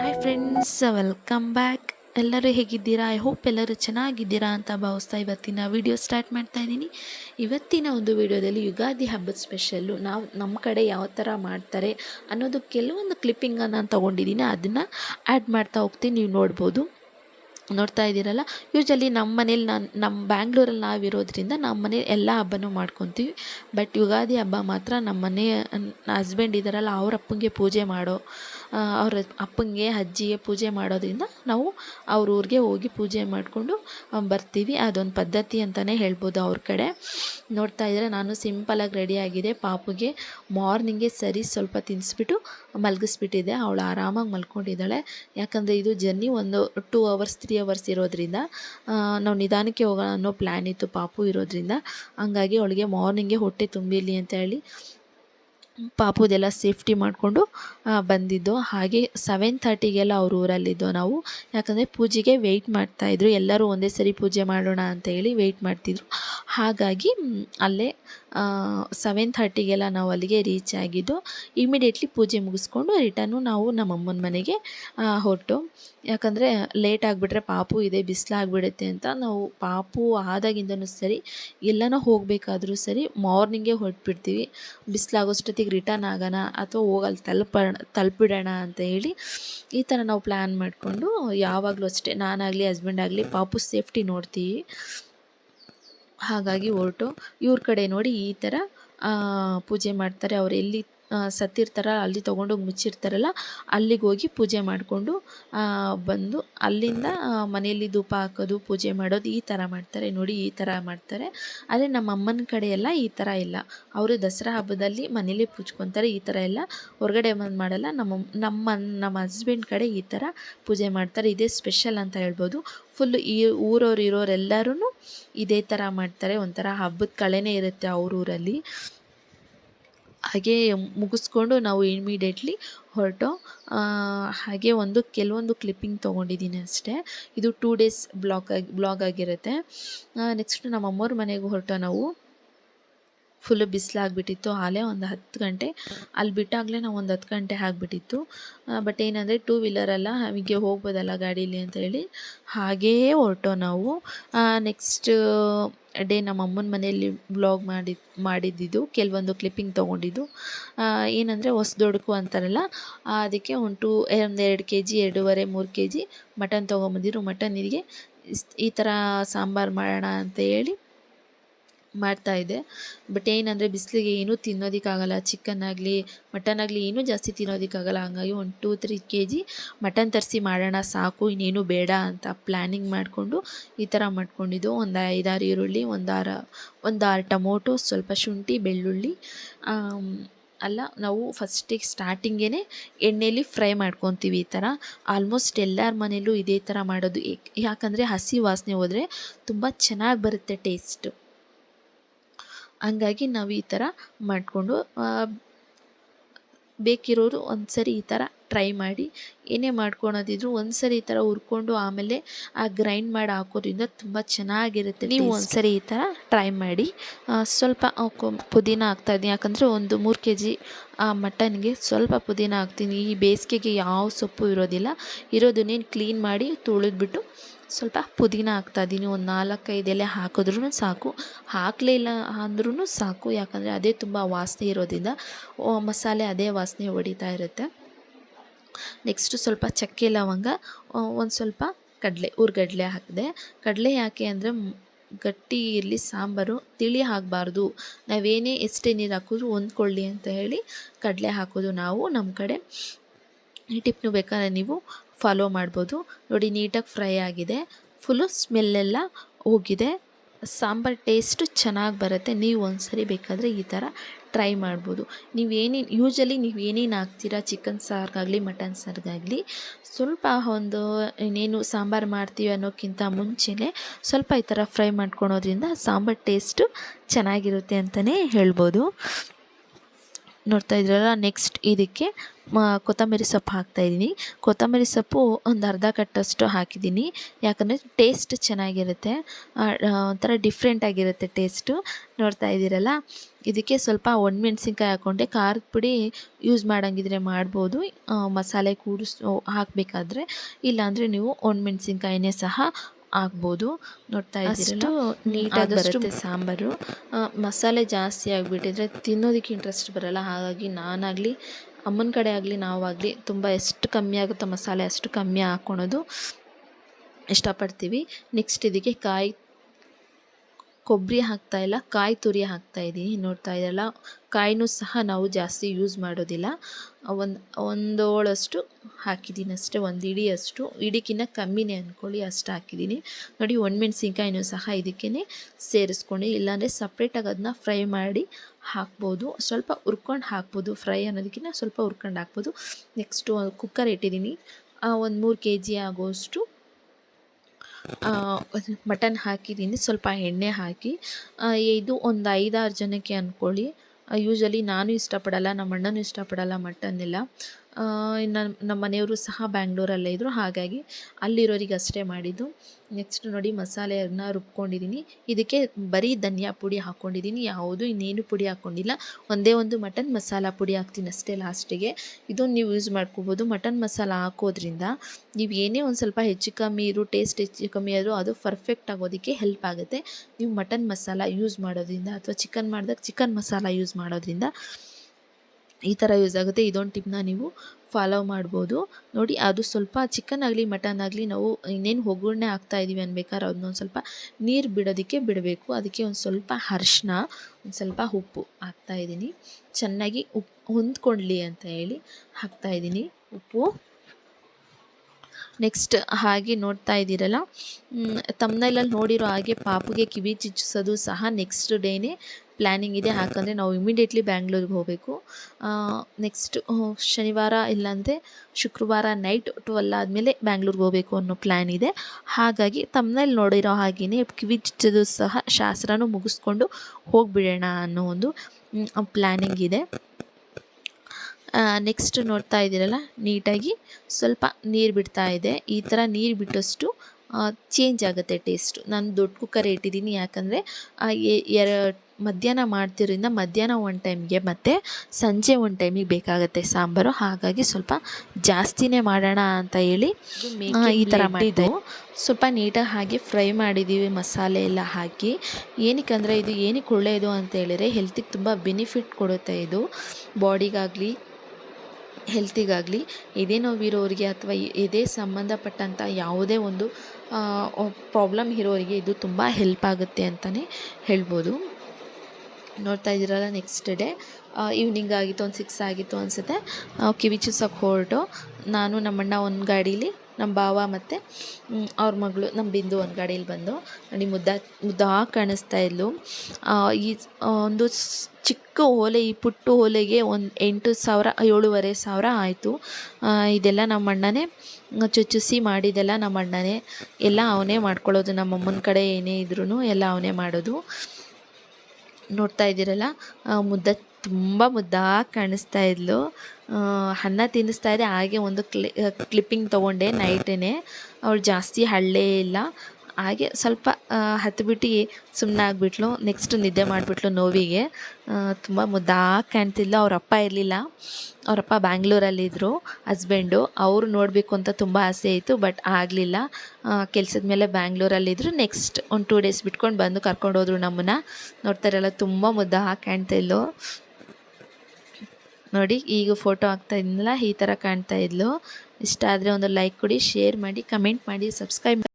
Hi friends welcome back ಎಲ್ಲರೂ ಹೇಗಿದ್ದೀರಾ? I hope ಎಲ್ಲರೂ ಚೆನ್ನಾಗಿದ್ದೀರಾ ಅಂತ ಭಾವಿಸ್ತಾ ಇವತ್ತಿನ ವಿಡಿಯೋ ಸ್ಟಾರ್ಟ್ ಮಾಡ್ತಾ ಇದ್ದೀನಿ. ಇವತ್ತಿನ ಒಂದು ವಿಡಿಯೋದಲ್ಲಿ ಯುಗಾದಿ ಹಬ್ಬದ ಸ್ಪೆಷಲ್ಲು ನಾವು ನಮ್ಮ ಕಡೆ ಯಾವ ಥರ ಮಾಡ್ತಾರೆ ಅನ್ನೋದು ಕೆಲವೊಂದು ಕ್ಲಿಪ್ಪಿಂಗನ್ನು ನಾನು ತೊಗೊಂಡಿದ್ದೀನಿ. ಅದನ್ನು ಆ್ಯಡ್ ಮಾಡ್ತಾ ಹೋಗ್ತೀನಿ, ನೀವು ನೋಡ್ಬೋದು. ನೋಡ್ತಾ ಇದ್ದೀರಲ್ಲ? ಯೂಶಲಿ ನಮ್ಮ ಮನೇಲಿ ನಾನು ನಮ್ಮ ಬ್ಯಾಂಗ್ಳೂರಲ್ಲಿ ನಾವಿರೋದ್ರಿಂದ ನಮ್ಮ ಮನೇಲಿ ಎಲ್ಲ ಹಬ್ಬನೂ ಮಾಡ್ಕೊತೀವಿ. ಬಟ್ ಯುಗಾದಿ ಹಬ್ಬ ಮಾತ್ರ ನಮ್ಮ ಮನೆಯ ಹಸ್ಬೆಂಡ್ ಇದ್ದಾರಲ್ಲ ಅವ್ರ ಅಪ್ಪಂಗೆ ಪೂಜೆ ಮಾಡೋ ಅವ್ರ ಅಪ್ಪನಿಗೆ ಅಜ್ಜಿಗೆ ಪೂಜೆ ಮಾಡೋದ್ರಿಂದ ನಾವು ಅವ್ರ ಊರಿಗೆ ಹೋಗಿ ಪೂಜೆ ಮಾಡಿಕೊಂಡು ಬರ್ತೀವಿ. ಅದೊಂದು ಪದ್ಧತಿ ಅಂತಲೇ ಹೇಳ್ಬೋದು ಅವ್ರ ಕಡೆ. ನೋಡ್ತಾ ಇದ್ದರೆ ನಾನು ಸಿಂಪಲಾಗಿ ರೆಡಿಯಾಗಿದೆ ಪಾಪುಗೆ ಮಾರ್ನಿಂಗೆ ಸರಿ ಸ್ವಲ್ಪ ತಿನ್ನಿಸ್ಬಿಟ್ಟು ಮಲಗಿಸ್ಬಿಟ್ಟಿದ್ದೆ ಅವಳು ಆರಾಮಾಗಿ ಮಲ್ಕೊಂಡಿದ್ದಾಳೆ. ಯಾಕಂದರೆ ಇದು ಜರ್ನಿ ಒಂದು ಟೂ ಅವರ್ಸ್ ತ್ರೀ ಅವರ್ಸ್ ಇರೋದ್ರಿಂದ ನಾವು ನಿಧಾನಕ್ಕೆ ಹೋಗೋಣ ಅನ್ನೋ ಪ್ಲ್ಯಾನ್ ಇತ್ತು ಪಾಪು ಇರೋದ್ರಿಂದ. ಹಂಗಾಗಿ ಅವಳಿಗೆ ಮಾರ್ನಿಂಗೆ ಹೊಟ್ಟೆ ತುಂಬಿರಲಿ ಅಂತ ಹೇಳಿ ಪಾಪುದೆಲ್ಲ ಸೇಫ್ಟಿ ಮಾಡಿಕೊಂಡು ಬಂದಿದ್ದು. ಹಾಗೆ ಸೆವೆನ್ ಥರ್ಟಿಗೆಲ್ಲ ಅವ್ರ ಊರಲ್ಲಿದ್ದೋ ನಾವು. ಯಾಕಂದರೆ ಪೂಜೆಗೆ ವೆಯ್ಟ್ ಮಾಡ್ತಾಯಿದ್ರು ಎಲ್ಲರೂ ಒಂದೇ ಸರಿ ಪೂಜೆ ಮಾಡೋಣ ಅಂತ ಹೇಳಿ ವೆಯ್ಟ್ ಮಾಡ್ತಿದ್ರು. ಹಾಗಾಗಿ ಅಲ್ಲೇ ಸೆವೆನ್ ಥರ್ಟಿಗೆಲ್ಲ ನಾವು ಅಲ್ಲಿಗೆ ರೀಚ್ ಆಗಿದ್ದು ಇಮಿಡಿಯೇಟ್ಲಿ ಪೂಜೆ ಮುಗಿಸ್ಕೊಂಡು ರಿಟರ್ನು ನಾವು ನಮ್ಮ ಅಮ್ಮನ ಮನೆಗೆ ಹೊರಟು. ಯಾಕಂದರೆ ಲೇಟ್ ಆಗಿಬಿಟ್ರೆ ಪಾಪು ಇದೆ, ಬಿಸಿಲಾಗ್ಬಿಡುತ್ತೆ ಅಂತ ನಾವು ಪಾಪು ಆದಾಗಿಂದನೂ ಸರಿ, ಎಲ್ಲನೂ ಹೋಗಬೇಕಾದ್ರೂ ಸರಿ ಮಾರ್ನಿಂಗೇ ಹೊರಟ್ಬಿಡ್ತೀವಿ. ಬಿಸಿಲಾಗೋಷ್ಟೊತ್ತಿಗೆ ರಿಟರ್ನ್ ಆಗೋಣ ಅಥವಾ ಹೋಗಿ ಅಲ್ಲಿ ತಲುಪೋಣ, ತಲುಪಿಡೋಣ ಅಂತ ಹೇಳಿ ಈ ಥರ ನಾವು ಪ್ಲ್ಯಾನ್ ಮಾಡಿಕೊಂಡು ಯಾವಾಗಲೂ ಅಷ್ಟೇ ನಾನಾಗಲಿ ಹಸ್ಬೆಂಡ್ ಆಗಲಿ ಪಾಪು ಸೇಫ್ಟಿ ನೋಡ್ತೀವಿ. ಹಾಗಾಗಿ ಹೊರಟು ಇವ್ರ ಕಡೆ ನೋಡಿ ಈ ಥರ ಪೂಜೆ ಮಾಡ್ತಾರೆ. ಅವ್ರು ಎಲ್ಲಿ ಸತ್ತಿರ್ತಾರ ಅಲ್ಲಿ ತೊಗೊಂಡೋಗಿ ಮುಚ್ಚಿರ್ತಾರಲ್ಲ, ಅಲ್ಲಿಗೆ ಹೋಗಿ ಪೂಜೆ ಮಾಡಿಕೊಂಡು ಬಂದು ಅಲ್ಲಿಂದ ಮನೆಯಲ್ಲಿ ಧೂಪ ಹಾಕೋದು, ಪೂಜೆ ಮಾಡೋದು ಈ ಥರ ಮಾಡ್ತಾರೆ. ನೋಡಿ ಈ ಥರ ಮಾಡ್ತಾರೆ. ಆದರೆ ನಮ್ಮ ಅಮ್ಮನ ಕಡೆ ಎಲ್ಲ ಈ ಥರ ಇಲ್ಲ. ಅವರು ದಸರಾ ಹಬ್ಬದಲ್ಲಿ ಮನೇಲಿ ಪೂಜ್ಕೊತಾರೆ, ಈ ಥರ ಎಲ್ಲ. ಹೊರಗಡೆ ಬಂದು ಮಾಡಲ್ಲ. ನಮ್ಮ ನಮ್ಮ ನಮ್ಮ ಹಸ್ಬೆಂಡ್ ಕಡೆ ಈ ಥರ ಪೂಜೆ ಮಾಡ್ತಾರೆ. ಇದೇ ಸ್ಪೆಷಲ್ ಅಂತ ಹೇಳ್ಬೋದು. ಫುಲ್ ಈ ಊರವ್ರು ಇರೋರೆಲ್ಲರೂ ಇದೇ ಥರ ಮಾಡ್ತಾರೆ. ಒಂಥರ ಹಬ್ಬದ ಕಳೆನೇ ಇರುತ್ತೆ ಅವ್ರ ಊರಲ್ಲಿ ಹಾಗೆ ಮುಗಿಸ್ಕೊಂಡು ನಾವು ಇಮಿಡಿಯೇಟ್ಲಿ ಹೊರಟು ಹಾಗೆ ಒಂದು ಕೆಲವೊಂದು ಕ್ಲಿಪ್ಪಿಂಗ್ ತೊಗೊಂಡಿದ್ದೀನಿ ಅಷ್ಟೇ. ಇದು ಟೂ ಡೇಸ್ ಬ್ಲಾಕ್ ಆಗಿ ಬ್ಲಾಗ್ ಆಗಿರುತ್ತೆ. ನೆಕ್ಸ್ಟ್ ನಮ್ಮ ಅಮ್ಮೋರ ಮನೆಗೆ ಹೊರಟೋ ನಾವು. ಫುಲ್ಲು ಬಿಸಿಲಾಗ್ಬಿಟ್ಟಿತ್ತು ಆಲೇ ಒಂದು ಹತ್ತು ಗಂಟೆ. ಅಲ್ಲಿ ಬಿಟ್ಟಾಗಲೇ ನಾವು ಒಂದು ಹತ್ತು ಗಂಟೆ ಆಗಿಬಿಟ್ಟಿತ್ತು. ಬಟ್ ಏನಂದರೆ ಟೂ ವೀಲರಲ್ಲ ಹೀಗೆ ಹೋಗ್ಬೋದಲ್ಲ ಗಾಡೀಲಿ ಅಂತ ಹೇಳಿ. ಹಾಗೇ ಹೊರಟೋ ನಾವು. ನೆಕ್ಸ್ಟ್ ಡೇ ನಮ್ಮ ಅಮ್ಮನ ಮನೆಯಲ್ಲಿ ಬ್ಲಾಗ್ ಮಾಡಿ ಮಾಡಿದ್ದಿದ್ದು ಕೆಲವೊಂದು ಕ್ಲಿಪ್ಪಿಂಗ್ ತೊಗೊಂಡಿದ್ದು. ಏನಂದರೆ ಹೊಸದೊಡ್ಕು ಅಂತಾರಲ್ಲ ಅದಕ್ಕೆ ಒಂದು ಟೂ ಒಂದು ಎರಡು ಕೆ ಜಿ ಎರಡೂವರೆ, ಮೂರು ಕೆ ಜಿ ಮಟನ್ ತೊಗೊಂಬಂದಿರು ಮಟನ್ ಇಲ್ಲಿಗೆ ಈ ಥರ ಸಾಂಬಾರು ಮಾಡೋಣ ಅಂತ ಹೇಳಿ ಮಾಡ್ತಾಯಿದ್ದೆ ಬಟ್ ಏನಂದರೆ ಬಿಸಿಲಿಗೆ ಏನೂ ತಿನ್ನೋದಕ್ಕಾಗಲ್ಲ. ಚಿಕನ್ ಆಗಲಿ ಮಟನ್ ಆಗಲಿ ಏನೂ ಜಾಸ್ತಿ ತಿನ್ನೋದಕ್ಕಾಗಲ್ಲ. ಹಂಗಾಗಿ ಒಂದು two three K G mutton ತರಿಸಿ ಮಾಡೋಣ ಸಾಕು. ಇನ್ನೇನು ಬೇಡ ಅಂತ ಪ್ಲ್ಯಾನಿಂಗ್ ಮಾಡಿಕೊಂಡು ಈ ಥರ ಮಾಡ್ಕೊಂಡಿದ್ದು. ಒಂದು ಐದಾರು ಈರುಳ್ಳಿ, ಒಂದು ಆರು, ಒಂದು ಟೊಮೊಟೊ, ಸ್ವಲ್ಪ ಶುಂಠಿ, ಬೆಳ್ಳುಳ್ಳಿ ಅಲ್ಲ ನಾವು ಫಸ್ಟಿಗೆ ಸ್ಟಾರ್ಟಿಂಗೇ ಎಣ್ಣೆಯಲ್ಲಿ ಫ್ರೈ ಮಾಡ್ಕೊತೀವಿ ಈ ಥರ. ಆಲ್ಮೋಸ್ಟ್ ಎಲ್ಲರ ಮನೆಯಲ್ಲೂ ಇದೇ ಥರ ಮಾಡೋದು. ಯಾಕಂದರೆ ಹಸಿ ವಾಸನೆ ಹೋದರೆ ತುಂಬ ಚೆನ್ನಾಗಿ ಬರುತ್ತೆ ಟೇಸ್ಟು ಹಂಗಾಗಿ ನಾವು ಈ ಥರ ಮಾಡಿಕೊಂಡು ಬೇಕಿರೋರು ಒಂದು ಸರಿ ಈ ಥರ ಟ್ರೈ ಮಾಡಿ ಏನೇ ಮಾಡ್ಕೊಳೋದಿದ್ರು ಒಂದು ಸರಿ ಈ ಥರ ಹುರ್ಕೊಂಡು ಆಮೇಲೆ ಆ ಗ್ರೈಂಡ್ ಮಾಡಿ ಹಾಕೋದ್ರಿಂದ ತುಂಬ ಚೆನ್ನಾಗಿರುತ್ತೆ ನೀವು ಒಂದು ಸರಿ ಈ ಥರ ಟ್ರೈ ಮಾಡಿ. ಸ್ವಲ್ಪ ಪುದೀನ ಹಾಕ್ತಾಯಿದ್ದೀನಿ. ಯಾಕಂದರೆ ಒಂದು ಮೂರು ಕೆ ಜಿ ಮಟನ್ಗೆ ಸ್ವಲ್ಪ ಪುದೀನ ಹಾಕ್ತೀನಿ. ಈ ಬೇಸಿಗೆಗೆ ಯಾವ ಸೊಪ್ಪು ಇರೋದಿಲ್ಲ. ಇರೋದನ್ನೇನು ಕ್ಲೀನ್ ಮಾಡಿ ತುಳಿದ್ಬಿಟ್ಟು ಸ್ವಲ್ಪ ಪುದೀನ ಹಾಕ್ತಾಯಿದ್ದೀನಿ. ಒಂದು ನಾಲ್ಕೈದು ಎಲೆ ಹಾಕಿದ್ರೂ ಸಾಕು. ಹಾಕಲೇ ಇಲ್ಲ ಅಂದ್ರೂ ಸಾಕು. ಯಾಕಂದರೆ ಅದೇ ತುಂಬ ವಾಸನೆ ಇರೋದ್ರಿಂದ ಮಸಾಲೆ ಅದೇ ವಾಸನೆ ಹೊಡಿತಾ ಇರುತ್ತೆ. ನೆಕ್ಸ್ಟು ಸ್ವಲ್ಪ ಚಕ್ಕೆ ಲವಂಗ ಒಂದು ಸ್ವಲ್ಪ ಕಡಲೆ ಹುರ್ಗಡ್ಲೆ ಹಾಕಿದೆ. ಕಡಲೆ ಯಾಕೆ ಅಂದರೆ ಗಟ್ಟಿ ಇರಲಿ ಸಾಂಬಾರು, ತಿಳಿ ಹಾಕಬಾರ್ದು. ನಾವೇನೇ ಎಷ್ಟೇ ನೀರು ಹಾಕಿದ್ರು ಹೊಂದ್ಕೊಳ್ಳಿ ಅಂತ ಹೇಳಿ ಕಡಲೆ ಹಾಕೋದು ನಾವು ನಮ್ಮ ಕಡೆ. ಈ ಟಿಪ್ನು ಬೇಕಾದ್ರೆ ನೀವು ಫಾಲೋ ಮಾಡ್ಬೋದು. ನೋಡಿ ನೀಟಾಗಿ ಫ್ರೈ ಆಗಿದೆ. ಫುಲ್ಲು ಸ್ಮೆಲ್ಲೆಲ್ಲ ಹೋಗಿದೆ. ಸಾಂಬಾರು ಟೇಸ್ಟು ಚೆನ್ನಾಗಿ ಬರುತ್ತೆ. ನೀವು ಒಂದು ಸರಿ ಬೇಕಾದರೆ ಈ ಥರ ಟ್ರೈ ಮಾಡ್ಬೋದು. ನೀವು ಏನೇನು ಯೂಶಲಿ ನೀವು ಏನೇನು ಹಾಕ್ತೀರಾ? ಚಿಕನ್ ಸಾರಿಗಾಗಲಿ ಮಟನ್ ಸಾರಿಗಾಗಲಿ, ಸ್ವಲ್ಪ ಒಂದು ಇನ್ನೇನು ಸಾಂಬಾರು ಮಾಡ್ತೀವಿ ಅನ್ನೋಕ್ಕಿಂತ ಮುಂಚೆನೇ ಸ್ವಲ್ಪ ಈ ಥರ ಫ್ರೈ ಮಾಡ್ಕೊಳೋದ್ರಿಂದ ಸಾಂಬಾರು ಟೇಸ್ಟು ಚೆನ್ನಾಗಿರುತ್ತೆ ಅಂತಲೇ ಹೇಳ್ಬೋದು. ನೋಡ್ತಾ ಇದ್ರಲ್ಲ ನೆಕ್ಸ್ಟ್ ಇದಕ್ಕೆ ಕೊತ್ತಂಬರಿ ಸೊಪ್ಪು ಹಾಕ್ತಾಯಿದ್ದೀನಿ ಕೊತ್ತಂಬರಿ ಸೊಪ್ಪು ಒಂದು ಅರ್ಧ ಕಟ್ಟಷ್ಟು ಹಾಕಿದ್ದೀನಿ. ಯಾಕಂದರೆ ಟೇಸ್ಟ್ ಚೆನ್ನಾಗಿರುತ್ತೆ. ಒಂಥರ ಡಿಫ್ರೆಂಟ್ ಆಗಿರುತ್ತೆ ಟೇಸ್ಟು ನೋಡ್ತಾ ಇದ್ದೀರಲ್ಲ? ಇದಕ್ಕೆ ಸ್ವಲ್ಪ ಒಣಮೆಣ್ಸಿನ್ಕಾಯಿ ಹಾಕ್ಕೊಂಡೆ ಖಾರದ ಪುಡಿ ಯೂಸ್ ಮಾಡೋಂಗಿದ್ರೆ ಮಾಡ್ಬೋದು. ಮಸಾಲೆ ಕೂಡಿಸ್ ಹಾಕಬೇಕಾದ್ರೆ. ಇಲ್ಲಾಂದರೆ ನೀವು ಒಣಮೆಣ್ಸಿನ್ಕಾಯಿನೇ ಸಹ ಆಗ್ಬೋದು ನೋಡ್ತಾ ಇದ್ದೀರಲ್ಲ? ನೀಟಾಗಿ ಬರುತ್ತೆ ಸಾಂಬಾರು. ಮಸಾಲೆ ಜಾಸ್ತಿ ಆಗಿಬಿಟ್ಟಿದ್ರೆ ತಿನ್ನೋದಕ್ಕೆ ಇಂಟ್ರೆಸ್ಟ್ ಬರಲ್ಲ. ಹಾಗಾಗಿ ನಾನಾಗಲಿ ಅಮ್ಮನ ಕಡೆ ಆಗಲಿ ನಾವಾಗಲಿ ತುಂಬ ಎಷ್ಟು ಕಮ್ಮಿ ಆಗುತ್ತೋ ಮಸಾಲೆ ಅಷ್ಟು ಕಮ್ಮಿ ಹಾಕ್ಕೊಳೋದು ಇಷ್ಟಪಡ್ತೀವಿ. ನೆಕ್ಸ್ಟ್ ಇದಕ್ಕೆ ಕಾಯಿ ಕೊಬ್ಬರಿ ಹಾಕ್ತಾ ಇಲ್ಲ, ಕಾಯಿ ತುರಿ ಹಾಕ್ತಾ ಇದ್ದೀನಿ. ನೋಡ್ತಾ ಇದ್ದಲ್ಲ ಕಾಯಿನೂ ಸಹ ನಾವು ಜಾಸ್ತಿ ಯೂಸ್ ಮಾಡೋದಿಲ್ಲ. ಒಂದು ಒಂದು ಹೋಳಷ್ಟು ಹಾಕಿದ್ದೀನಿ ಅಷ್ಟೇ, ಒಂದು ಇಡಿಯಷ್ಟು. ಇಡಿಕಿನ್ನ ಕಮ್ಮಿನೇ ಅಂದ್ಕೊಳ್ಳಿ ಅಷ್ಟು ಹಾಕಿದ್ದೀನಿ. ನೋಡಿ, ಒಣಮೆಣ್ಸಿನ್ಕಾಯಿನೂ ಸಹ ಇದಕ್ಕೇ ಸೇರಿಸ್ಕೊಂಡು, ಇಲ್ಲಾಂದರೆ ಸಪ್ರೇಟಾಗಿ ಅದನ್ನ ಫ್ರೈ ಮಾಡಿ ಹಾಕ್ಬೋದು. ಸ್ವಲ್ಪ ಹುರ್ಕೊಂಡು ಹಾಕ್ಬೋದು ಫ್ರೈ ಅನ್ನೋದಕ್ಕಿಂತ ಸ್ವಲ್ಪ ಹುರ್ಕೊಂಡು ಹಾಕ್ಬೋದು. ನೆಕ್ಸ್ಟು ಕುಕ್ಕರ್ ಇಟ್ಟಿದ್ದೀನಿ. ಒಂದು ಮೂರು ಕೆ ಜಿ ಆಗೋಷ್ಟು ಮಟನ್ ಹಾಕಿದ್ದೀನಿ. ಸ್ವಲ್ಪ ಎಣ್ಣೆ ಹಾಕಿ ಇದು ಒಂದು ಐದಾರು ಜನಕ್ಕೆ ಅಂದ್ಕೊಳ್ಳಿ ಯೂಶ್ವಲಿ ನಾನು ಇಷ್ಟಪಡಲ್ಲ ನಮ್ಮ ಅಣ್ಣನೂ ಇಷ್ಟಪಡಲ್ಲ ಮಟನ್ನೆಲ್ಲ ಇನ್ನು ನಮ್ಮ ಮನೆಯವರು ಸಹ ಬ್ಯಾಂಗ್ಳೂರಲ್ಲೇ ಇದ್ದರು ಹಾಗಾಗಿ ಅಲ್ಲಿರೋರಿಗೆ ಅಷ್ಟೇ ಮಾಡಿದ್ದು. ನೆಕ್ಸ್ಟ್ ನೋಡಿ ಮಸಾಲೆಯನ್ನು ರುಬ್ಕೊಂಡಿದ್ದೀನಿ ಇದಕ್ಕೆ ಬರೀ ಧನಿಯಾ ಪುಡಿ ಹಾಕ್ಕೊಂಡಿದ್ದೀನಿ ಯಾವುದು ಇನ್ನೇನು ಪುಡಿ ಹಾಕ್ಕೊಂಡಿಲ್ಲ ಒಂದೇ ಒಂದು ಮಟನ್ ಮಸಾಲ ಪುಡಿ ಹಾಕ್ತೀನಿ ಅಷ್ಟೇ ಲಾಸ್ಟಿಗೆ ಇದನ್ನು ನೀವು ಯೂಸ್ ಮಾಡ್ಕೋಬೋದು. ಮಟನ್ ಮಸಾಲ ಹಾಕೋದ್ರಿಂದ ನೀವು ಏನೇ ಒಂದು ಸ್ವಲ್ಪ ಹೆಚ್ಚು ಕಮ್ಮಿ ಇರು ಟೇಸ್ಟ್ ಹೆಚ್ಚು ಕಮ್ಮಿ ಆದರೂ ಅದು ಪರ್ಫೆಕ್ಟ್ ಆಗೋದಕ್ಕೆ ಹೆಲ್ಪ್ ಆಗುತ್ತೆ. ನೀವು ಮಟನ್ ಮಸಾಲ ಯೂಸ್ ಮಾಡೋದ್ರಿಂದ ಅಥವಾ ಚಿಕನ್ ಮಾಡಿದಾಗ ಚಿಕನ್ ಮಸಾಲ ಯೂಸ್ ಮಾಡೋದ್ರಿಂದ ಈ ಥರ ಯೂಸ್ ಆಗುತ್ತೆ. ಇದೊಂದು ಟಿಪ್ನ ನೀವು ಫಾಲೋ ಮಾಡ್ಬೋದು. ನೋಡಿ, ಅದು ಸ್ವಲ್ಪ ಚಿಕನ್ ಆಗಲಿ ಮಟನ್ ಆಗಲಿ, ನಾವು ಇನ್ನೇನು ಒಗ್ಗರಣೆ ಹಾಕ್ತಾಯಿದ್ದೀವಿ ಅನ್ಬೇಕಾದ್ರೆ ಅದನ್ನೊಂದು ಸ್ವಲ್ಪ ನೀರು ಬಿಡೋದಕ್ಕೆ ಬಿಡಬೇಕು. ಅದಕ್ಕೆ ಒಂದು ಸ್ವಲ್ಪ ಅರ್ಶಿನ ಒಂದು ಸ್ವಲ್ಪ ಉಪ್ಪು ಹಾಕ್ತಾ ಇದ್ದೀನಿ ಚೆನ್ನಾಗಿ ಉಪ್ಪು ಹೊಂದ್ಕೊಳ್ಳಿ ಅಂತ ಹೇಳಿ ಹಾಕ್ತಾ ಇದ್ದೀನಿ ಉಪ್ಪು. ನೆಕ್ಸ್ಟ್ ಹಾಗೆ ನೋಡ್ತಾ ಇದ್ದೀರಲ್ಲ? ತಮ್ಮನೇಲಲ್ಲಿ ನೋಡಿರೋ ಹಾಗೆ ಪಾಪುಗೆ ಕಿವಿ ಚಿಚ್ಚಿಸೋದು ಸಹ ನೆಕ್ಸ್ಟ್ ಡೇನೇ ಪ್ಲ್ಯಾನಿಂಗ್ ಇದೆ ಯಾಕಂದರೆ ನಾವು ಇಮಿಡಿಯೇಟ್ಲಿ ಬ್ಯಾಂಗ್ಳೂರಿಗೆ ಹೋಗಬೇಕು. ನೆಕ್ಸ್ಟ್ ಶನಿವಾರ ಇಲ್ಲಾಂದರೆ ಶುಕ್ರವಾರ ನೈಟ್ ಟ್ವೆಲ್ ಆದಮೇಲೆ ಬ್ಯಾಂಗ್ಳೂರಿಗೆ ಹೋಗಬೇಕು ಅನ್ನೋ ಪ್ಲ್ಯಾನ್ ಇದೆ. ಹಾಗಾಗಿ ತಮ್ಮನೇಲಿ ನೋಡಿರೋ ಹಾಗೆಯೇ ಕಿವಿಚ್ಚದು ಸಹ ಶಾಸ್ತ್ರನೂ ಮುಗಿಸ್ಕೊಂಡು ಹೋಗಿಬಿಡೋಣ ಅನ್ನೋ ಒಂದು ಪ್ಲ್ಯಾನಿಂಗ್ ಇದೆ. ನೆಕ್ಸ್ಟ್ ನೋಡ್ತಾ ಇದ್ದೀರಲ್ಲ, ನೀಟಾಗಿ ಸ್ವಲ್ಪ ನೀರು ಬಿಡ್ತಾ ಇದೆ. ಈ ಥರ ನೀರು ಬಿಟ್ಟಷ್ಟು ಚೇಂಜ್ ಆಗುತ್ತೆ ಟೇಸ್ಟು ನಾನು ದೊಡ್ಡ ಕುಕ್ಕರ್ ಇಟ್ಟಿದ್ದೀನಿ ಯಾಕಂದರೆ ಎರ ಮಧ್ಯಾಹ್ನ ಮಾಡ್ತಿರೋದ್ರಿಂದ ಮಧ್ಯಾಹ್ನ ಒನ್ ಟೈಮ್ಗೆ ಮತ್ತು ಸಂಜೆ ಒನ್ ಟೈಮಿಗೆ ಬೇಕಾಗುತ್ತೆ ಸಾಂಬಾರು. ಹಾಗಾಗಿ ಸ್ವಲ್ಪ ಜಾಸ್ತಿನೇ ಮಾಡೋಣ ಅಂತ ಹೇಳಿ ಈ ಥರ ಮಾಡಿದ್ದು. ಸ್ವಲ್ಪ ನೀಟಾಗಿ ಹಾಗೆ ಫ್ರೈ ಮಾಡಿದ್ದೀವಿ ಮಸಾಲೆ ಎಲ್ಲ ಹಾಕಿ. ಏನಕ್ಕೆ ಅಂದರೆ ಇದು ಏನಕ್ಕೆ ಒಳ್ಳೆಯದು ಅಂತ ಹೇಳಿದರೆ ಹೆಲ್ತಿಗೆ ತುಂಬ ಬೆನಿಫಿಟ್ ಕೊಡುತ್ತೆ ಇದು. ಬಾಡಿಗಾಗಲಿ ಹೆಲ್ತಿಗಾಗಲಿ ಎದೆ ನೋವಿರೋರಿಗೆ ಅಥವಾ ಎದೆ ಸಂಬಂಧಪಟ್ಟಂಥ ಯಾವುದೇ ಒಂದು ಪ್ರಾಬ್ಲಮ್ ಇರೋರಿಗೆ ಇದು ತುಂಬ ಹೆಲ್ಪ್ ಆಗುತ್ತೆ ಅಂತಲೇ ಹೇಳ್ಬೋದು. ನೋಡ್ತಾ ಇದ್ದೀರಲ್ಲ ನೆಕ್ಸ್ಟ್ ಡೇ. ಈವ್ನಿಂಗ್ ಆಗಿತ್ತು, ಒಂದು ಸಿಕ್ಸ್ ಆಗಿತ್ತು ಅನಿಸುತ್ತೆ. ಕಿವಿ ಚೂಸೋಕೆ ಹೊರಟು ನಾನು ನಮ್ಮಣ್ಣ ಒಂದು ಗಾಡೀಲಿ ನಮ್ಮ ಭಾವ ಮತ್ತು ಅವ್ರ ಮಗಳು ನಮ್ಮ ಬಿಂದು ಒಂದು ಗಾಡೀಲಿ ಬಂದು ನೋಡಿ ಮುದ್ದ, ಮುದ್ದಾ ಕಾಣಿಸ್ತಾ ಇದ್ಲು. ಈ ಒಂದು ಚಿಕ್ಕ ಓಲೆ, ಈ ಪುಟ್ಟು ಓಲೆಗೆ ಒಂದು ಎಂಟು ಸಾವಿರ, ಏಳುವರೆ ಸಾವಿರ ಆಯಿತು. ಇದೆಲ್ಲ ನಮ್ಮ ಅಣ್ಣನೇ ಚುಚ್ಚುಸಿ ಮಾಡಿದೆಲ್ಲ ನಮ್ಮ ಅಣ್ಣನೇ. ಎಲ್ಲ ಅವನೇ ಮಾಡ್ಕೊಳ್ಳೋದು. ನಮ್ಮ ಅಮ್ಮನ ಕಡೆ ಏನೇ ಇದ್ರೂ ಎಲ್ಲ ಅವನೇ ಮಾಡೋದು. ನೋಡ್ತಾ ಇದ್ದೀರಲ್ಲ ಮುದ್ದ ತುಂಬ ಮುದ್ದಾಗಿ ಕಾಣಿಸ್ತಾ ಇದ್ಲು. ಅನ್ನ ತಿನ್ನಿಸ್ತಾ ಇದೆ. ಹಾಗೆ ಒಂದು ಕ್ಲಿ ಕ್ಲಿಪ್ಪಿಂಗ್ ತೊಗೊಂಡೆ ನೈಟೇ ಅವಳು ಜಾಸ್ತಿ ಹಳ್ಳೇ ಇಲ್ಲ. ಹಾಗೆ ಸ್ವಲ್ಪ ಹತ್ತಿಬಿಟ್ಟು ಸುಮ್ಮನೆ ಆಗಿಬಿಟ್ಲು. ನೆಕ್ಸ್ಟ್ ನಿದ್ದೆ ಮಾಡಿಬಿಟ್ಲು ನೋವಿಗೆ. ತುಂಬ ಮುದ್ದಾಗಿ ಕಾಣ್ತಿದ್ಲು. ಅವರಪ್ಪ ಅಪ್ಪ ಇರಲಿಲ್ಲ. ಅವರಪ್ಪ ಬ್ಯಾಂಗ್ಳೂರಲ್ಲಿದ್ದರು ಹಸ್ಬೆಂಡು. ಅವರು ನೋಡಬೇಕು ಅಂತ ತುಂಬ ಆಸೆ ಇತ್ತು, ಬಟ್ ಆಗಲಿಲ್ಲ. ಕೆಲಸದ ಮೇಲೆ ಬ್ಯಾಂಗ್ಳೂರಲ್ಲಿದ್ದರು ನೆಕ್ಸ್ಟ್ ಒಂದು ಟೂ ಡೇಸ್ ಬಿಟ್ಕೊಂಡು ಬಂದು ಕರ್ಕೊಂಡು ಹೋದರು ನಮ್ಮನ್ನು ನೋಡ್ತಾರಲ್ಲ ತುಂಬ ಮುದ್ದಾಗಿ ಕಾಣ್ತಾಯಿದ್ಲು ನೋಡಿ, ಈಗ ಫೋಟೋ ಆಗ್ತಾ ಇದ್ನಲ್ಲ, ಈ ಥರ ಕಾಣ್ತಾ ಇದ್ಲು. ಇಷ್ಟ ಆದರೆ ಒಂದು ಲೈಕ್ ಕೊಡಿ ಶೇರ್ ಮಾಡಿ ಕಮೆಂಟ್ ಮಾಡಿ ಸಬ್ಸ್ಕ್ರೈಬ್